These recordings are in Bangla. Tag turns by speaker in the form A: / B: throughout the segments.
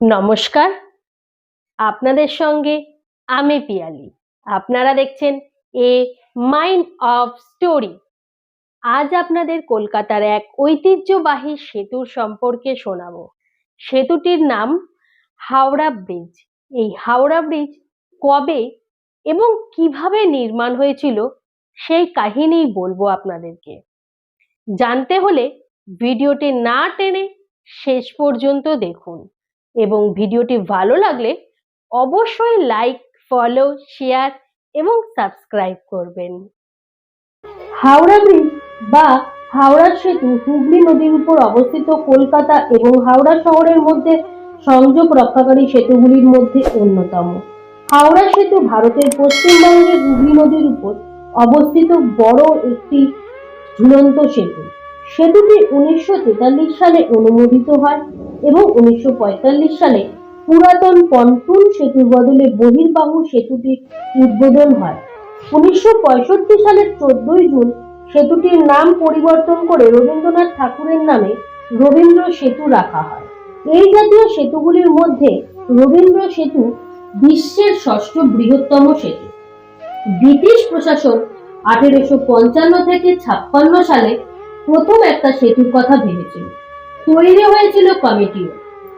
A: নমস্কার। আপনাদের সঙ্গে আমি পিয়ালি। আপনারা দেখছেন এ মাইন্ড অফ স্টোরি। আজ আপনাদের কলকাতার এক ঐতিহ্যবাহী সেতুর সম্পর্কে শোনাবো। সেতুটির নাম হাওড়া ব্রিজ। এই হাওড়া ব্রিজ কবে এবং কীভাবে নির্মাণ হয়েছিল সেই কাহিনী বলব আপনাদেরকে। জানতে হলে ভিডিওটি না টেনে শেষ পর্যন্ত দেখুন। এবং ভিডিওটি ভালো লাগলে অবশ্যই লাইক ফলো শেয়ার এবং সাবস্ক্রাইব করবেন। হাওড়া ব্রিজ বা হাওড়া সেতু হুগলি নদীর উপর অবস্থিত কলকাতা এবং হাওড়া শহরের মধ্যে সংযোগ রক্ষাকারী সেতুগুলির মধ্যে অন্যতম। হাওড়া সেতু ভারতের পশ্চিমবঙ্গের হুগলি নদীর উপর অবস্থিত বড় একটি ঝুলন্ত সেতু। সেতুটি উনিশশো তেতাল্লিশ সালে অনুমোদিত হয় এবং উনিশশো পঁয়তাল্লিশ সালে পুরাতন পন্টুন সেতুর বদলে বহির্বাহু সেতুটির উদ্বোধন হয়। উনিশশো পঁয়ষট্টি সালের চোদ্দই জুন সেতুটির নাম পরিবর্তন করে রবীন্দ্রনাথ ঠাকুরের নামে রবীন্দ্র সেতু রাখা হয়। এই জাতীয় সেতুগুলির মধ্যে রবীন্দ্র সেতু বিশ্বের ষষ্ঠ বৃহত্তম সেতু। ব্রিটিশ প্রশাসন আঠেরোশো পঞ্চান্ন থেকে ছাপ্পান্ন সালে প্রথম একটা সেতুর কথা ভেবেছিল। তৈরি হয়েছিল কমিটিও।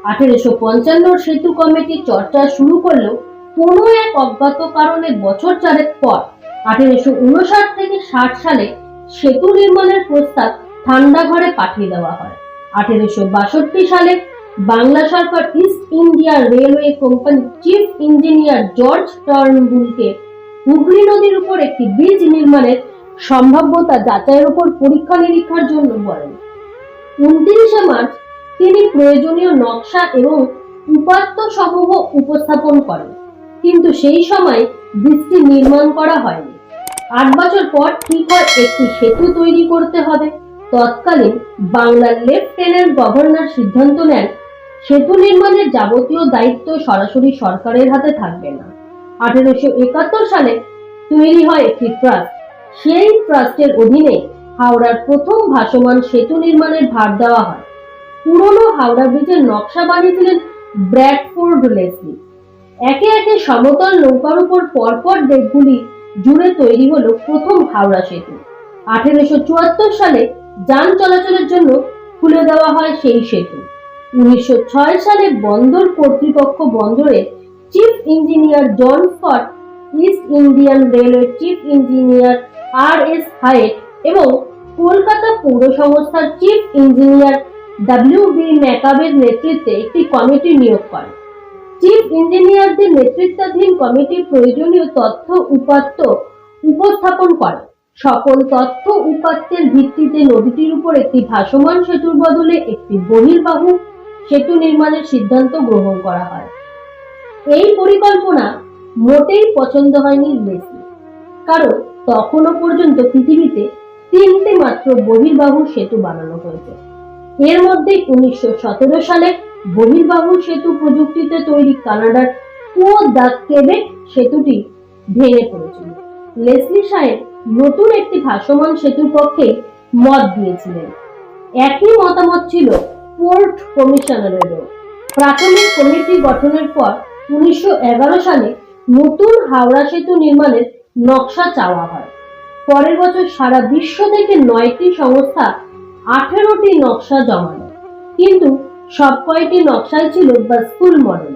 A: আঠেরোশো পঞ্চান্ন সেতু কমিটি চর্চা শুরু করলেও কোনো এক অজ্ঞাত কারণে বছর চারেক পর। আঠেরোশো উনষাট থেকে ষাট সালে সেতু নির্মাণের প্রস্তাব ঠান্ডা ঘরে পাঠিয়ে দেওয়া হয়। আঠেরোশো বাষট্টি সালে বাংলা সরকার ইস্ট ইন্ডিয়া রেলওয়ে কোম্পানির চিফ ইঞ্জিনিয়ার জর্জ টার্নবুলকে হুগলি নদীর উপর একটি ব্রিজ নির্মাণের সম্ভাব্যতা যাচাইয়ের উপর পরীক্ষা নিরীক্ষার জন্য বলেন। উনত্রিশে মার্চ তিনি প্রয়োজনীয় নকশা এবং উপাত্ত সমূহ উপস্থাপন করেন, কিন্তু সেই সময় ব্রিজটি নির্মাণ করা হয়নি। আট বছর পর ঠিক হয় একটি সেতু তৈরি করতে হবে। তৎকালীন বাংলার লেফটেন্যান্ট গভর্নর সিদ্ধান্ত নেন, সেতু নির্মাণের যাবতীয় দায়িত্ব সরাসরি সরকারের হাতে থাকবে না। আঠেরোশো একাত্তর সালে তৈরি হয় একটি ট্রাস্ট সেই ট্রাস্টের অধীনে হাওড়ার প্রথম ভাসমান সেতু নির্মাণের ভার দেওয়া হয়। পুরনো হাওড়া ব্রিজের নকশা বানিয়েছিলেন ব্র্যাডফোর্ড লেসলি। একে একে সমতল নৌকার উপর পরপর দেশগুলি জুড়ে তৈরি হলো প্রথম হাওড়া সেতু। আঠেরোশো চুয়াত্তর সালে যান চলাচলের জন্য খুলে দেওয়া হয় সেই সেতু। উনিশশো ছয় সালে বন্দর কর্তৃপক্ষ বন্দরে chief engineer John Scott, east Indian railway chief engineer R S Highet এবং কলকাতা পৌর সংস্থার চিফ ইঞ্জিনিয়ার ডাব্লিউ বি ম্যাকাবের নেতৃত্বে একটি কমিটি নিয়োগ করে চিফ ইঞ্জিনিয়ারদের নেতৃত্বাধীন কমিটি প্রয়োজনীয় তথ্য উপাত্ত উপস্থাপন করে সকল তথ্য উপাত্তের ভিত্তিতে নদীটির উপর একটি ভাসমান সেতুর বদলে একটি বহির্বাহু সেতু নির্মাণের সিদ্ধান্ত গ্রহণ করা হয়। এই পরিকল্পনা মোটেই পছন্দ হয়নি লেসলি কারণ তখনও পর্যন্ত পৃথিবীতে তিনটে মাত্র বহির্বাহু সেতু বানানো হয়েছে। এর মধ্যে উনিশশো সতেরো সালে বহির্বাহু সেতু প্রযুক্তিতে তৈরি কানাডার কুয়ো দ্য কেবেক সেতুটি ভেঙে পড়েছিল। লেসলি সাহেব নতুন একটি ভাসমান সেতুর পক্ষে মত দিয়েছিলেন। একই মতামত ছিল পোর্ট কমিশনারেরও। প্রাথমিক কমিটি গঠনের পর উনিশশো এগারো সালে নতুন হাওড়া সেতু নির্মাণের নকশা চাওয়া হয়। পরের বছর সারা বিশ্ব থেকে নয়টি সংস্থা আঠেরোটি নকশা জমা দেয়। কিন্তু সব কয়টি নকশায় ছিল বা স্কুল মডেল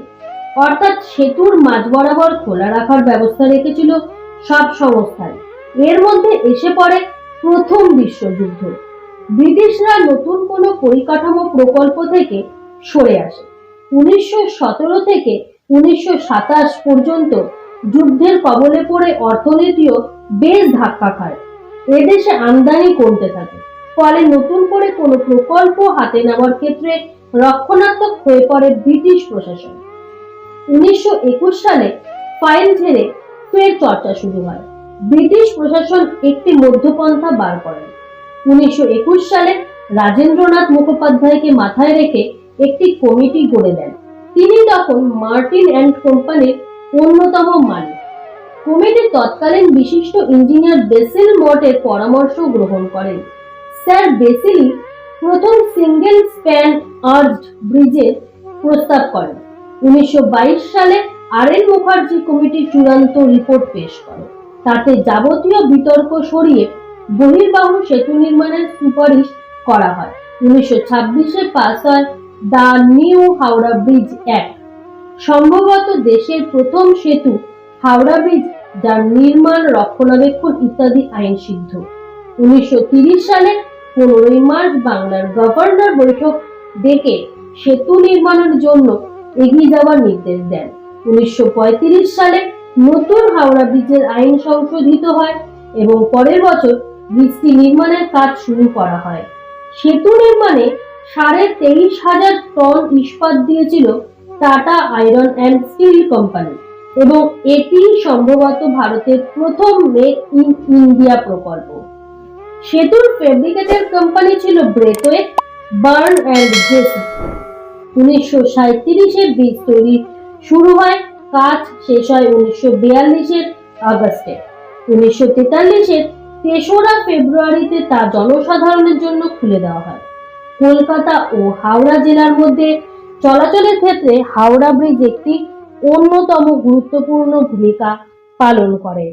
A: অর্থাৎ সেতুর মাঝ বরাবর খোলা রাখার ব্যবস্থা রেখেছিল সব সংস্থায় এর মধ্যে এসে পড়ে প্রথম বিশ্বযুদ্ধ। ব্রিটিশরা নতুন কোনো পরিকাঠামো প্রকল্প থেকে সরে আসে। উনিশশো সতেরো থেকে উনিশশো সাতাশ পর্যন্ত যুদ্ধের কবলে পড়ে অর্থনীতিও বেশ ধাক্কা খায়। এদেশে আমদানি কমতে থাকে, ফলে নতুন করে কোনো প্রকল্প হাতে নেওয়ার ক্ষেত্রে রক্ষণাত্মক হয়ে পড়ে ব্রিটিশ প্রশাসন। উনিশশো একুশ সালে ফাইল ছেড়ে ফের চর্চা শুরু হয়। ব্রিটিশ প্রশাসন একটি মধ্যপন্থা বার করেন উনিশশো একুশ সালে রাজেন্দ্রনাথ মুখোপাধ্যায়কে মাথায় রেখে একটি কমিটি গড়ে দেন। তিনি তখন মার্টিন অ্যান্ড কোম্পানির অন্যতম মালিক। কমিটি তৎকালীন বিশিষ্ট ইঞ্জিনিয়ার বেসিল মটের পরামর্শ গ্রহণ করেন। স্যার বেসিলি প্রথম সিঙ্গেল স্প্যান আর্জড ব্রিজের প্রস্তাব করেন। উনিশশো সালে আর এন মুখার্জি কমিটি চূড়ান্ত রিপোর্ট পেশ করে তাতে যাবতীয় বিতর্ক সরিয়ে বহির্বাহু সেতু নির্মাণের সুপারিশ করা হয়। উনিশশো ছাব্বিশে পাস হয় the new Howrah bridge act সম্ভবত দেশের প্রথম সেতু, হাওড়া ব্রিজ, যার নির্মাণ, রক্ষণাবেক্ষণ ইত্যাদি আইন সিদ্ধ। উনিশশো সালে পনেরোই মার্চ বাংলার গভর্নর বৈঠক ডেকে সেতু নির্মাণের জন্য এগিয়ে যাওয়ার নির্দেশ দেন। উনিশশো পঁয়ত্রিশ সালে নতুন হাওড়া ব্রিজের আইন সংশোধিত হয় এবং পরের বছর ব্রিজটি নির্মাণের কাজ শুরু করা হয়। সেতু নির্মাণে সাড়ে তেইশ হাজার টন ইস্পাত দিয়েছিল Tata iron and steel company. এবং এটি সম্ভবত ভারতের প্রথম মেক ইন ইন্ডিয়া প্রকল্প। সেতুর ফেব্রিকেটের কোম্পানি ছিল ব্রেথওয়ে বার্ন অ্যান্ড জেসি। উনিশশো সাঁত্রিশে ব্রিজ তৈরি শুরু হয়, কাজ শেষ হয় উনিশশো বিয়াল্লিশের আগস্টে। উনিশশো তেতাল্লিশের তেসরা ফেব্রুয়ারিতে তা জনসাধারণের জন্য খুলে দেওয়া হয়। কলকাতা ও হাওড়া জেলার মধ্যে চলাচলের ক্ষেত্রে হাওড়া ব্রিজ একটি অন্যতম গুরুত্বপূর্ণ ভূমিকা পালন করে।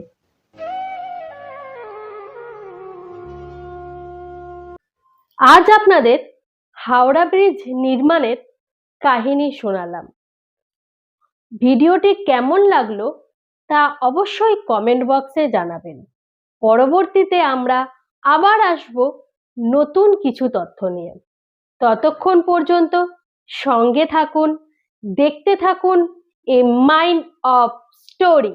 A: আজ আপনাদের হাওড়া ব্রিজ নির্মাণের কাহিনী শোনালাম। ভিডিওটি কেমন লাগল তা অবশ্যই কমেন্ট বক্সে জানাবেন। পরবর্তীতে আমরা আবার আসব নতুন কিছু তথ্য নিয়ে। ততক্ষণ পর্যন্ত সঙ্গে থাকুন দেখতে থাকুন এ মাইন্ড অফ স্টোরি।